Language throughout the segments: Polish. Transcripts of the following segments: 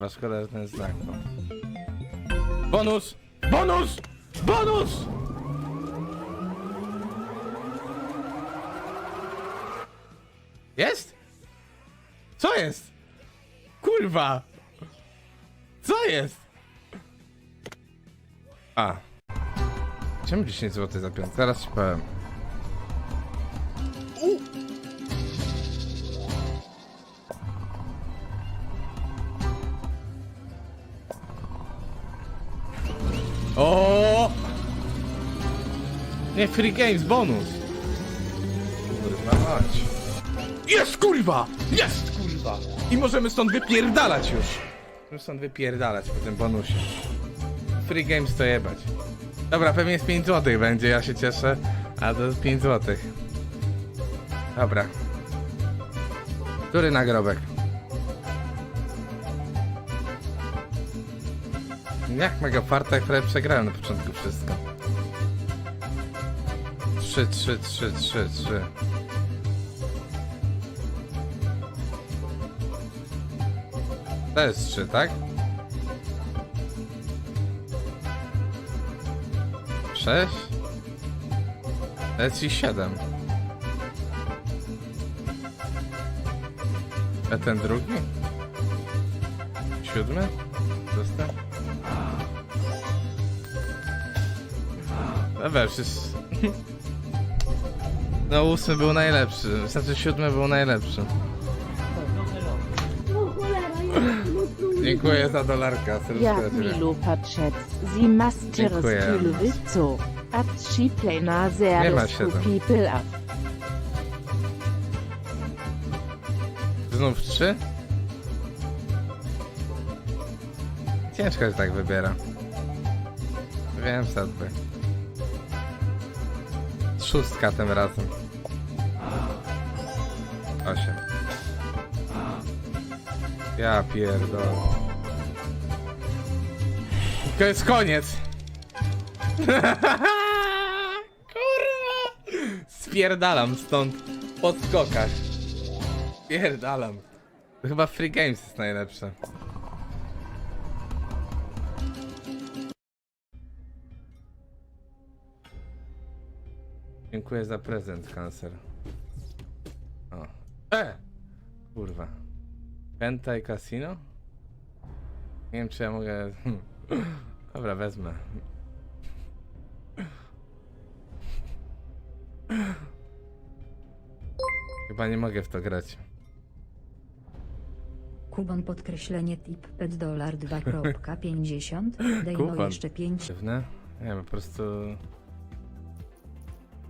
Że ten znak. no. Bonus! Bonus! Bonus! Jest? Co jest? Kurwa! Co jest? A. Czemu 10 zł za piąt? Zaraz ci powiem. Nie, free games, bonus. Kurwa mać. Jest kurwa! Jest kurwa! I możemy stąd wypierdalać już. Możemy stąd wypierdalać po tym bonusie. Free games to jebać. Dobra, pewnie z 5 zł będzie, ja się cieszę. A to jest 5 zł. Dobra. Który nagrobek? Jak mega farta, prawie przegrałem na początku wszystko. 3, 3, 3, 3, 3. To jest 3, tak? 6? To jest i 7. A ten drugi? Siódmy? Został? Dobra, przecież... No ósmy był najlepszy, znaczy siódmy był najlepszy. Dziękuję za dolarka, Jak serdecznie. Milu patrzeć, sie masters Dziękuję. co. At she plena Nie to siedem. people up. Znów trzy? Ciężko się tak wybiera. Wiem, sadby. Szóstka tym razem. Osiem. Ja pierdolę. To jest koniec. Kurwa! Spierdalam stąd po skokach. Spierdalam. To chyba Free Games jest najlepsze. Dziękuję za prezent, kancer. O. E! Kurwa. Penta i Casino? Nie wiem, czy ja mogę... Dobra, wezmę. Chyba nie mogę w to grać. Kubon podkreślenie tip pet dolar 2.50 Dejno Kupon. jeszcze 5 Pewne? Nie wiem, po prostu...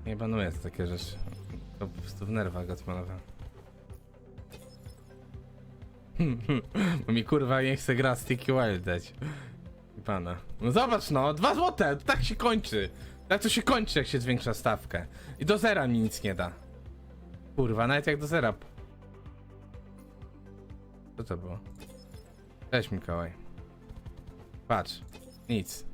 Nie banuję takie rzeczy. To po prostu w nerwach Gotmanowa. Bo mi kurwa nie chce gra Sticky Wild dać. I pana. No zobacz no, dwa złote, tak się kończy. Tak to się kończy jak się zwiększa stawkę. I do zera mi nic nie da. Kurwa, nawet jak do zera. Co to było? Cześć Mikołaj. Patrz. Nic.